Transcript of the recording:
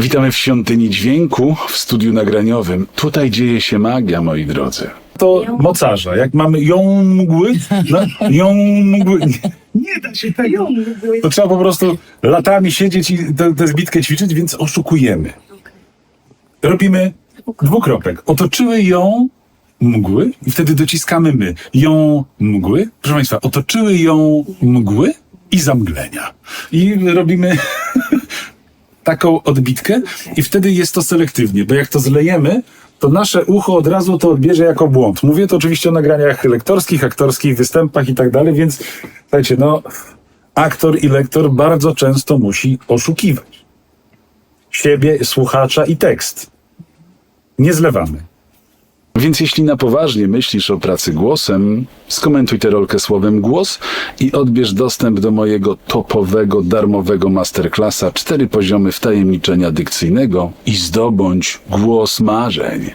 Witamy w świątyni dźwięku w studiu nagraniowym. Tutaj dzieje się magia, moi drodzy. To mocarza. Jak mamy ją mgły, no, ją mgły. Nie, nie da się tego. To trzeba po prostu latami siedzieć i tę tę zbitkę ćwiczyć, więc oszukujemy. Robimy dwukropek. Otoczyły ją mgły i wtedy dociskamy my. Ją mgły. Proszę Państwa, otoczyły ją mgły i zamglenia. I robimy taką odbitkę i wtedy jest to selektywnie, bo jak to zlejemy, to nasze ucho od razu to odbierze jako błąd. Mówię to oczywiście o nagraniach lektorskich, aktorskich, występach i tak dalej, więc słuchajcie, no aktor i lektor bardzo często musi oszukiwać siebie, słuchacza i tekst. Nie zlewamy. Więc jeśli na poważnie myślisz o pracy głosem, skomentuj tę rolkę słowem głos i odbierz dostęp do mojego topowego, darmowego masterclassa Cztery poziomy wtajemniczenia dykcyjnego i zdobądź głos marzeń.